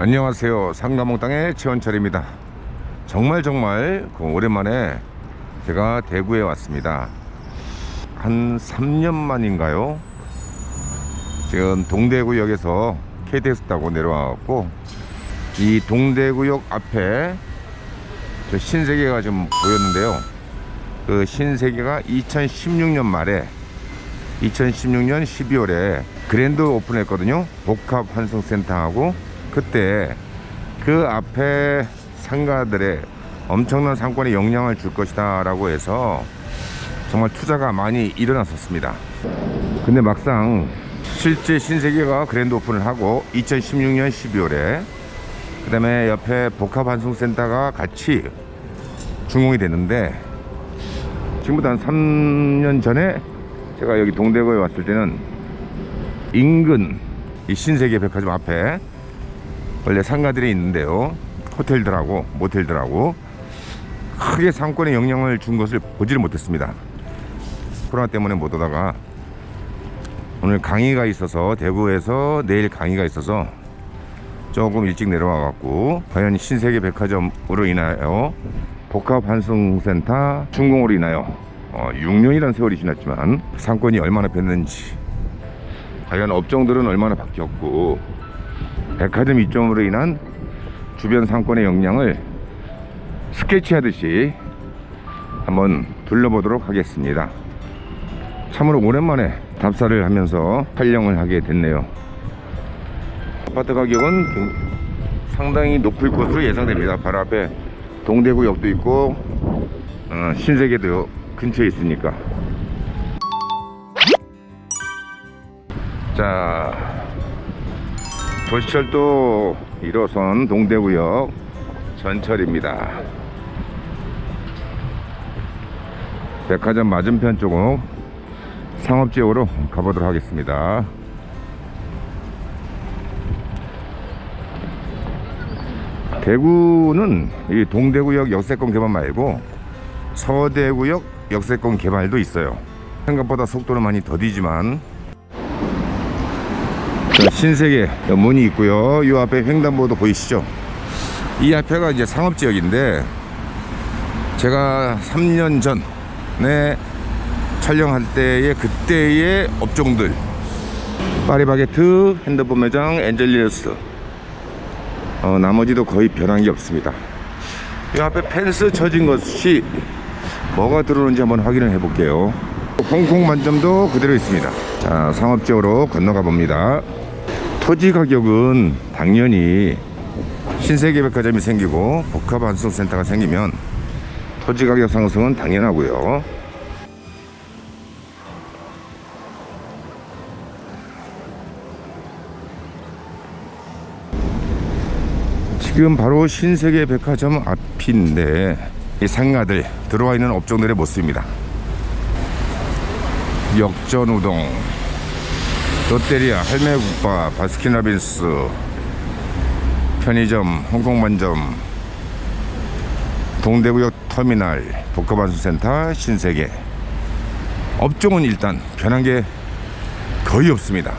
안녕하세요. 상가몽 땅의 최원철입니다. 정말 정말 그 오랜만에 제가 대구에 왔습니다. 한 3년 만인가요? 지금 동대구역에서 KTX 타고 내려와갖고 이 동대구역 앞에 저 신세계가 좀 보였는데요. 그 신세계가 2016년 말에 2016년 12월에 그랜드 오픈했거든요. 복합 환승센터하고 그때 그 앞에 상가들의 엄청난 상권에 영향을 줄 것이다 라고 해서 정말 투자가 많이 일어났었습니다. 근데 막상 실제 신세계가 그랜드 오픈을 하고 2016년 12월에 그 다음에 옆에 복합 환승센터가 같이 준공이 됐는데 지금부터 한 3년 전에 제가 여기 동대구에 왔을 때는 인근 이 신세계 백화점 앞에 원래 상가들이 있는데요. 호텔들하고 모텔들하고 크게 상권에 영향을 준 것을 보지를 못했습니다. 코로나 때문에 못 오다가 오늘 강의가 있어서 대구에서 내일 강의가 있어서 조금 일찍 내려와 갖고 과연 신세계 백화점으로 인하여 복합 환승센터 준공으로 인하여 어, 6년이라는 세월이 지났지만 상권이 얼마나 변했는지 과연 업종들은 얼마나 바뀌었고 백화점 이점으로 인한 주변 상권의 영향을 스케치하듯이 한번 둘러보도록 하겠습니다. 참으로 오랜만에 답사를 하면서 촬영을 하게 됐네요. 아파트 가격은 굉- 상당히 높을 것으로 예상됩니다. 바로 앞에 동대구역도 있고 어, 신세계도 근처에 있으니까. 자, 도시철도 1호선 동대구역 전철입니다. 백화점 맞은편 쪽으로 상업지역으로 가보도록 하겠습니다. 대구는 이 동대구역 역세권 개발 말고 서대구역 역세권 개발도 있어요. 생각보다 속도는 많이 더디지만 자, 신세계 문이 있고요. 이 앞에 횡단보도 보이시죠? 이 앞에가 이제 상업지역인데 제가 3년 전에 촬영할 때의 그때의 업종들 파리바게트, 핸드폰 매장, 엔젤리어스 어, 나머지도 거의 변한 게 없습니다. 이 앞에 펜스 쳐진 것이 뭐가 들어오는지 한번 확인을 해 볼게요. 홍콩 만점도 그대로 있습니다. 자, 상업지역으로 건너가 봅니다. 토지 가격은 당연히 신세계 백화점이 생기고 복합 환승센터가 생기면 토지 가격 상승은 당연하고요. 지금 바로 신세계 백화점 앞인데 이 상가들 들어와 있는 업종들의 모습입니다. 역전 우동, 롯데리아, 할매국밥, 바스킨라빈스, 편의점, 홍콩만점, 동대구역 터미널, 복합환수센터, 신세계. 업종은 일단 변한 게 거의 없습니다.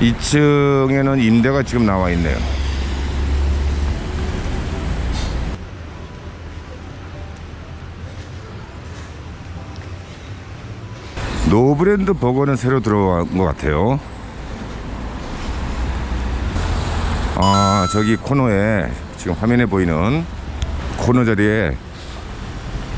2층에는 임대가 지금 나와 있네요. 노브랜드 버거는 새로 들어간 것 같아요. 아, 저기 코너에 지금 화면에 보이는 코너 자리에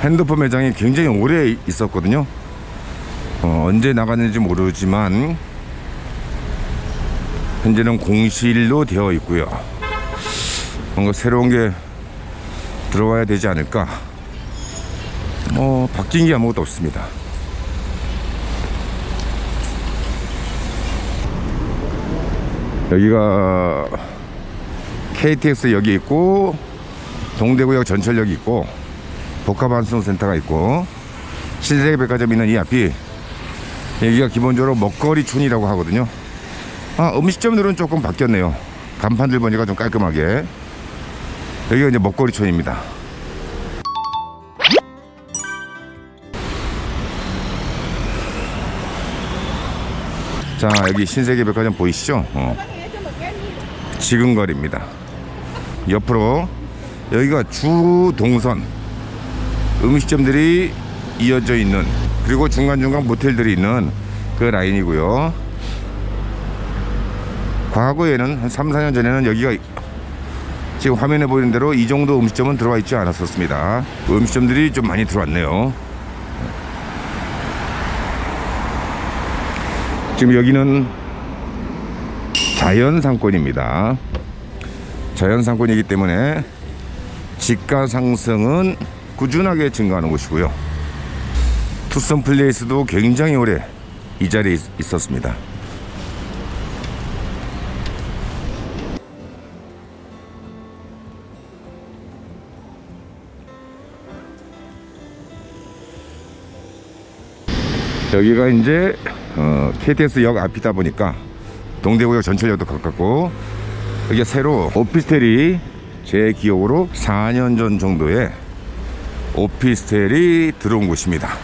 핸드폰 매장이 굉장히 오래 있었거든요. 어, 언제 나갔는지 모르지만 현재는 공실로 되어 있고요. 뭔가 새로운 게 들어와야 되지 않을까. 뭐 바뀐 게 아무것도 없습니다. 여기가 KTX 역이 있고 동대구역 전철역이 있고 복합환승센터가 있고 신세계 백화점 있는 이 앞이 여기가 기본적으로 먹거리촌이라고 하거든요. 아 음식점들은 조금 바뀌었네요. 간판들 보니까 좀 깔끔하게 여기가 이제 먹거리촌입니다. 자 여기 신세계 백화점 보이시죠? 어. 지금거리입니다. 옆으로 여기가 주 동선 음식점들이 이어져 있는 그리고 중간중간 모텔들이 있는 그 라인이고요. 과거에는 한 3, 4년 전에는 여기가 지금 화면에 보이는 대로 이 정도 음식점은 들어와 있지 않았었습니다. 음식점들이 좀 많이 들어왔네요. 지금 여기는 자연 상권입니다. 자연 상권이기 때문에 집가 상승은 꾸준하게 증가하는 곳이고요. 투썸 플레이스도 굉장히 오래 이 자리에 있- 있었습니다. 여기가 이제 어, KTX 역 앞이다 보니까 동대구역 전철역도 가깝고 여기 새로 오피스텔이 제 기억으로 4년 전 정도에 오피스텔이 들어온 곳입니다.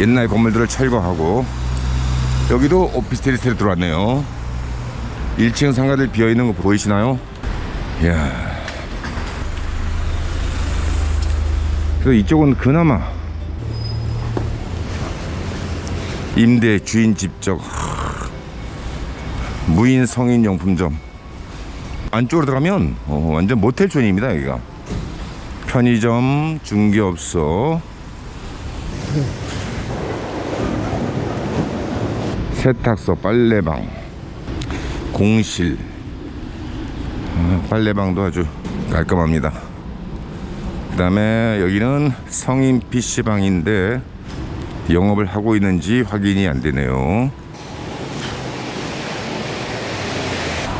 옛날 건물들을 철거하고 여기도 오피스텔이 새로 들어왔네요. 1층 상가들 비어 있는 거 보이시나요? 이야. 그래서 이쪽은 그나마 임대 주인 하, 무인 성인 용품점. 안쪽으로 들어가면 어, 완전 모텔촌입니다 여기가. 편의점 중개업소. 세탁소 빨래방 공실. 어, 빨래방도 아주 깔끔합니다. 그 다음에 여기는 성인 PC방인데 영업을 하고 있는지 확인이 안 되네요.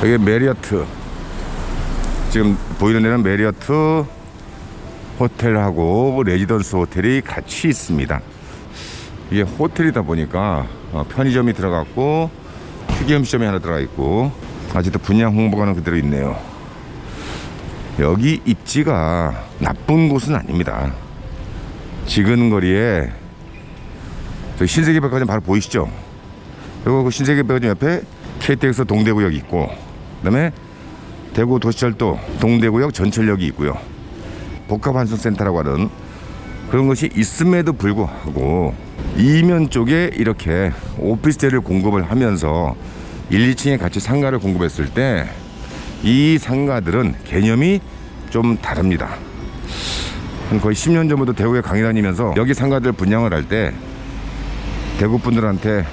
여기 메리어트. 지금 보이는 데는 메리어트 호텔하고 레지던스 호텔이 같이 있습니다. 이게 호텔이다 보니까 어, 편의점이 들어갔고 튀김점이 하나 들어가 있고 아직도 분양 홍보가는 그대로 있네요. 여기 입지가 나쁜 곳은 아닙니다. 지근거리에 저 신세계 백화점 바로 보이시죠? 그리고 그 신세계 백화점 옆에 KTX 동대구역 있고 그다음에 대구 도시철도 동대구역 전철역이 있고요. 복합환승센터라고 하는 그런 것이 있음에도 불구하고 이면 쪽에 이렇게 오피스텔을 공급을 하면서 1, 2층에 같이 상가를 공급했을 때 이 상가들은 개념이 좀 다릅니다. 한 거의 10년 전부터 대구에 강의 다니면서 여기 상가들 분양을 할 때 대구 분들한테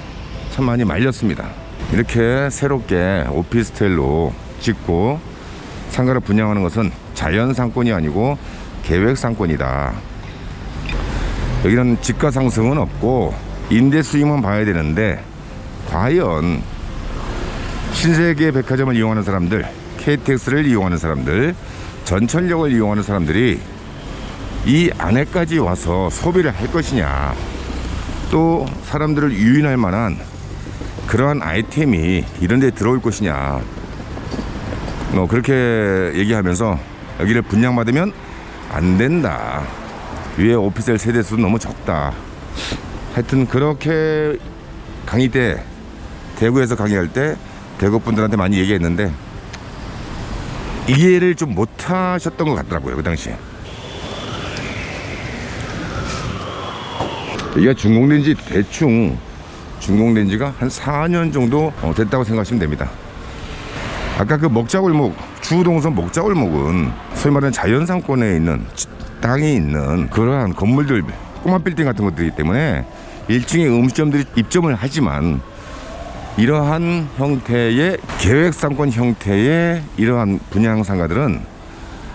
참 많이 말렸습니다. 이렇게 새롭게 오피스텔로 짓고 상가를 분양하는 것은 자연 상권이 아니고 계획 상권이다. 여기는 집가 상승은 없고 임대 수익만 봐야 되는데 과연 신세계 백화점을 이용하는 사람들, KTX를 이용하는 사람들, 전철역을 이용하는 사람들이 이 안에까지 와서 소비를 할 것이냐 또 사람들을 유인할 만한 그러한 아이템이 이런 데 들어올 것이냐. 뭐 그렇게 얘기하면서 여기를 분양받으면 안 된다. 위에 오피스텔 세대수 너무 적다. 하여튼 그렇게 강의 때 대구에서 강의할 때 대구 분들한테 많이 얘기했는데 이해를 좀 못하셨던 것 같더라고요 그 당시에. 이게 준공된 지 대충 준공된 지가 한 4년 정도 어, 됐다고 생각하시면 됩니다. 아까 그 먹자골목 주동선 먹자골목은 소위 말하는 자연상권에 있는 지- 땅이 있는 그러한 건물들 꼬마 빌딩 같은 것들이기 때문에 1층에 음식점들이 입점을 하지만 이러한 형태의 계획상권 형태의 이러한 분양 상가들은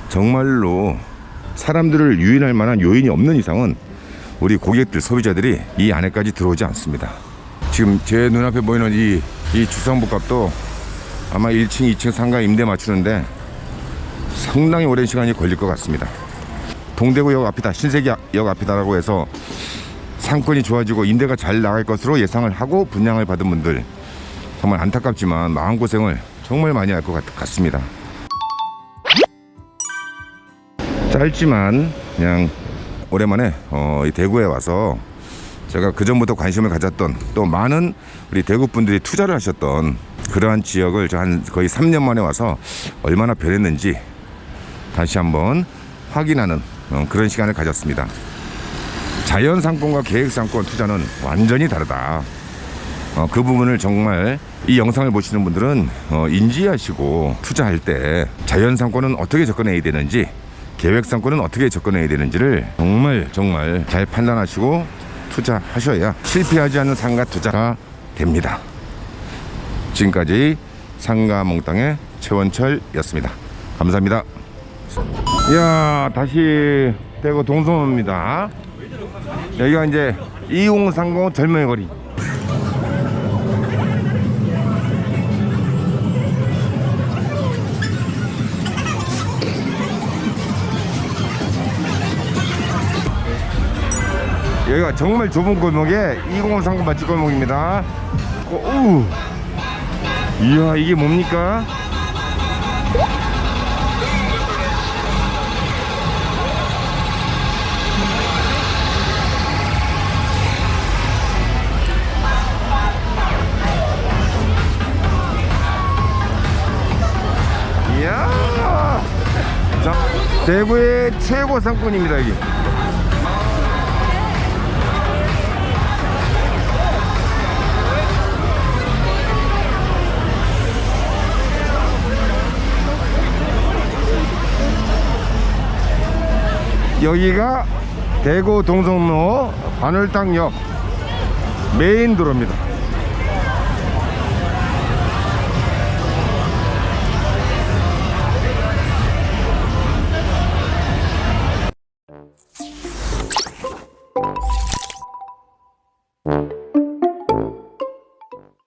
정말로 사람들을 유인할 만한 요인이 없는 이상은 우리 고객들 소비자들이 이 안에까지 들어오지 않습니다. 지금 제 눈앞에 보이는 이, 이 주상복 값도 아마 1층, 2층 상가 임대 맞추는데 상당히 오랜 시간이 걸릴 것 같습니다. 동대구역 앞이다, 신세계역 앞이다라고 해서 상권이 좋아지고 임대가 잘 나갈 것으로 예상을 하고 분양을 받은 분들 정말 안타깝지만 마음고생을 정말 많이 할 것 같습니다. 짧지만 그냥 오랜만에 어, 이 대구에 와서 제가 그 전부터 관심을 가졌던 또 많은 우리 대구 분들이 투자를 하셨던 그러한 지역을 저한 거의 3년 만에 와서 얼마나 변했는지 다시 한번 확인하는 어, 그런 시간을 가졌습니다. 자연 상권과 계획 상권 투자는 완전히 다르다. 어, 그 부분을 정말 이 영상을 보시는 분들은 어, 인지하시고 투자할 때 자연 상권은 어떻게 접근해야 되는지 계획 상권은 어떻게 접근해야 되는지를 정말 정말 잘 판단하시고 투자하셔야 실패하지 않는 상가 투자가 됩니다. 지금까지 상가 몽땅의 최원철이었습니다. 감사합니다. 이야 다시 대구 동성로입니다. 여기가 이제 2030 젊은이 거리. 여기가 정말 좁은 골목에 2030 맛집 골목입니다. 오, 이야 이게 뭡니까? 이야 자 대구의 최고 상권입니다 여기 여기가 대구 동성로 반월당역 메인 도로입니다.